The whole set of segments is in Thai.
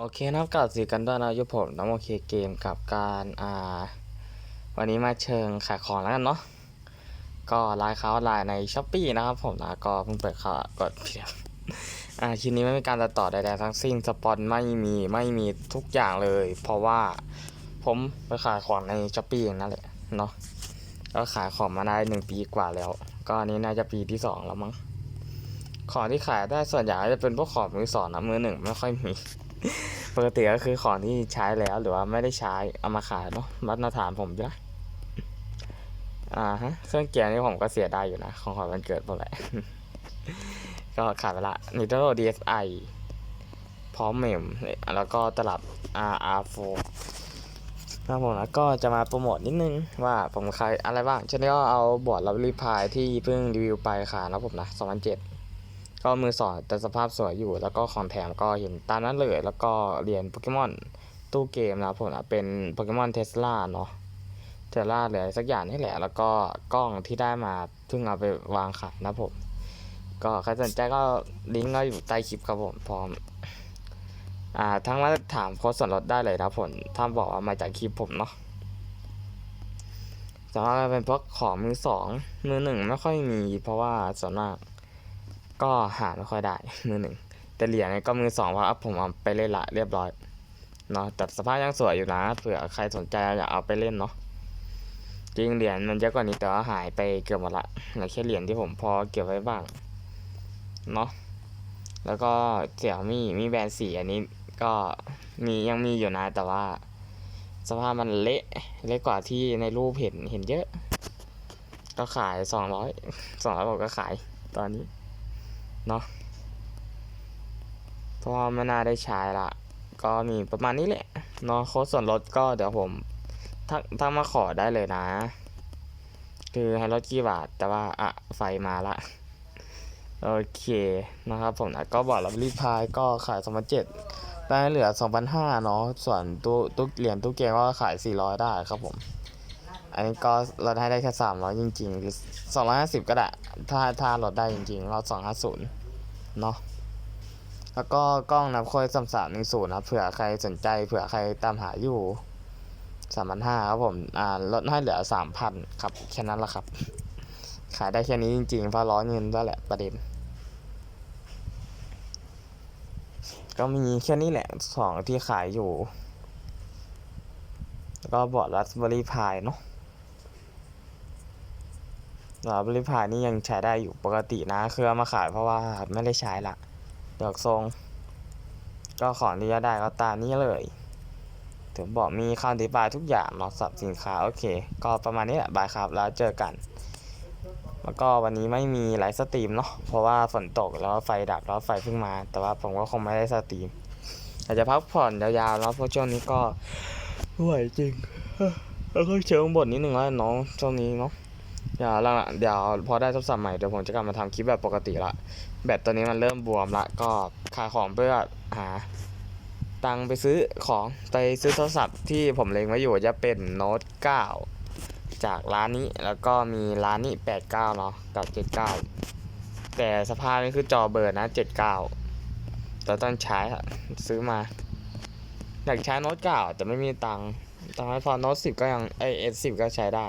โอเคนะครับกลับสีกันด้วยนะยุผมน้องโอเคเกมกับการอ่าวันนี้มาเชิงขายของแล้วกันเนาะก็ไลน์เขาไลน์ในช้อปปีนะครับผมนะก็เพิ่งเปิดเขากดเพียบอ่าชิ้นนี้ไม่มีการตัดต่อใดๆทั้งสิ้นสปอนไม่มีไม่มีทุกอย่างเลย เพราะว่าผมไปขายของในช้อปปีเองนั่นแหละเนาะก็ขายของมาได้หนึ่งปีกว่าแล้ว ก็อันนี้น่าจะปีที่สองแล้วมั้งของที่ขายได้ส่วนใหญ่จะเป็นพวกของมือสองนะมือหนึ่งไม่ค่อยมี ปกติก็คือของที่ใช้แล้วหรือว่าไม่ได้ใช้เอามาขายเนาะมาตรฐานผมอยู่นะอ่าฮะเครื่องเกียร์นี่ผมก็เสียได้อยู่นะ ของขวัญวันเกิดผมแหละ ก็ขายไปละ Nintendo DSi พร้อมเมมแล้วก็ตลับ RR4 ครับผมแล้วก็จะมาโปรโมทนิดนึงว่าผมขายอะไรบ้างเช่นก็เอาบอร์ดรับรีพายที่เพิ่งรีวิวไปขายนะผมนะ2007 ก็มือสองแต่สภาพสวยอยู่ แล้วก็ของแถมก็เห็นตามนั้นเลย แล้วก็เหรียญโปเกมอนตู้เกมนะผมนะเป็นโปเกมอนเทสลาเนาะเทสลาเลยสักอย่างนี่แหละ แล้วก็กล้องที่ได้มาเพิ่งเอาไปวางขายนะผม ก็ใครสนใจก็ลิงก์ก็อยู่ใต้คลิปครับผมพร้อมอ่าทั้งมาถามโค้ดส่วนลดได้เลยนะผมถ้าบอกว่ามาจากคลิปผมเนาะสำหรับเป็นพวกของมือสองมือหนึ่งไม่ค่อยมีเพราะว่าส่วนมาก ก็หาไม่ค่อยได้มือหนึ่งแต่เหรียญเนี่ยก็มือสองเพราะว่าผมเอาไปเล่นละเรียบร้อยเนาะแต่สภาพยังสวยอยู่นะเผื่อใครสนใจอยากเอาไปเล่นเนาะจริงเหรียญมันเยอะกว่านี้แต่ว่าหายไปเกือบหมดละเหลือแค่เหรียญที่ผมพอเก็บไว้บ้างเนาะแล้วก็เสี่ยมี่มีแบรนด์สีอันนี้ก็มียังมีอยู่นะแต่ว่า สภาพมันเละเละกว่าที่ในรูปเห็นเห็นเยอะ ก็ขายสองร้อยสองร้อยผมก็ขายตอนนี้ เนาะเพราะว่าไม่น่าได้ใช้ละก็มีประมาณนี้แหละเนาะโค้ดส่วนลดก็เดี๋ยวผมทักทักมาขอได้เลยนะ คือให้ลดกี่บาท แต่ว่าอะไฟมาละ โอเคนะครับผมนะก็บอกรับรีพายก็ขาย2,007ได้เหลือ2,500เนาะส่วนตู้ตู้เหรียญตู้เกมก็ขาย400ได้ครับผม อันนี้ก็ลดให้ได้แค่300จริงๆหรือ250ก็ได้ถ้าถ้าลดได้จริงๆเรา250เนาะแล้วก็กล้องนับโค้ดสามสามหนึ่งศูนย์นะเผื่อใครสนใจเผื่อใครตามหาอยู่สามพันห้าครับผมอ่าลดให้เหลือสามพันครับแค่นั้นละครับ ขายได้แค่นี้จริงๆเพราะร้อนเงินด้วยแหละประเด็น ก็มีแค่นี้แหละสองที่ขายอยู่แล้วก็บอร์ดรัสเบอรี่พายเนาะ รัสเบรี่พายนี่ยังใช้ได้อยู่ปกตินะคือเอามาขายเพราะว่าไม่ได้ใช้ละดอกทรง ก็ของที่จะได้ก็ตามนี้เลย ถึงบอกมีคำอธิบายทุกอย่างเนาะสับสินค้าโอเค ก็ประมาณนี้แหละบายครับแล้วเจอกัน แล้วก็วันนี้ไม่มีไลฟ์สตรีมเนาะเพราะว่าฝนตกแล้วไฟดับแล้วไฟเพิ่งมา แต่ว่าผมก็คงไม่ได้สตรีมอาจจะพักผ่อนยาวๆแล้วเพราะช่วงนี้ก็ไม่ไหวจริงแล้วก็เชิงบ่นนิดนึงแล้วน้องช่วงนี้เนาะ เดี๋ยวหลังเดี๋ยวพอได้โทรศัพท์ใหม่เดี๋ยวผมจะกลับมาทำคลิปแบบปกติละ แบตตัวนี้มันเริ่มบวมละก็ขายของเพื่อหาตังไปซื้อของไปซื้อโทรศัพท์ที่ผมเล็งไว้อยู่จะเป็นโน้ต9 จากร้านนี้แล้วก็มีร้านนี้ 89 เนาะกับ79 แต่สภาพนี่คือจอเบอร์นะ79แต่ต้องใช้อะซื้อมา อยากใช้โน้ต9แต่ไม่มีตังค์ตอนนั้นพอโน้ต10 ก็ยังไอเอสสิก็ใช้ได้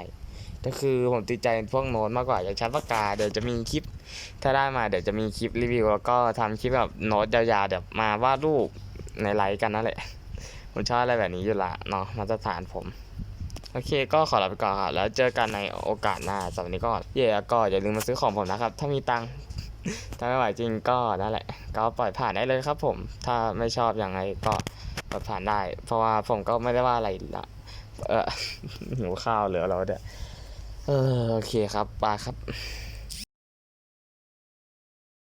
ก็คือผมติดใจพวกโน้ตมากกว่าอยากใช้ปากกาเดี๋ยวจะมีคลิป ถ้าได้มาเดี๋ยวจะมีคลิปรีวิวแล้วก็ทำคลิปแบบโน้ตยาวๆเดี๋ยวมาวาดรูปในไลฟ์กันนั่นแหละผมชอบอะไรแบบนี้อยู่ละเนาะมาตรฐานผม โอเคก็ขอลาไปก่อนครับแล้วเจอกันในโอกาสหน้าสำหรับนนี้ก็เย่ก็อย่าลืมมาซื้อของผมนะครับ ถ้ามีตังค์ถ้าไม่ไหวจริงก็นั่นแหละ ก็ปล่อยผ่านได้เลยครับผม ถ้าไม่ชอบอย่างไรก็ปล่อยผ่านได้ เพราะว่าผมก็ไม่ได้ว่าอะไรละเออหิวข้าวเหลือเราเด้อ เออโอเคครับปาครับ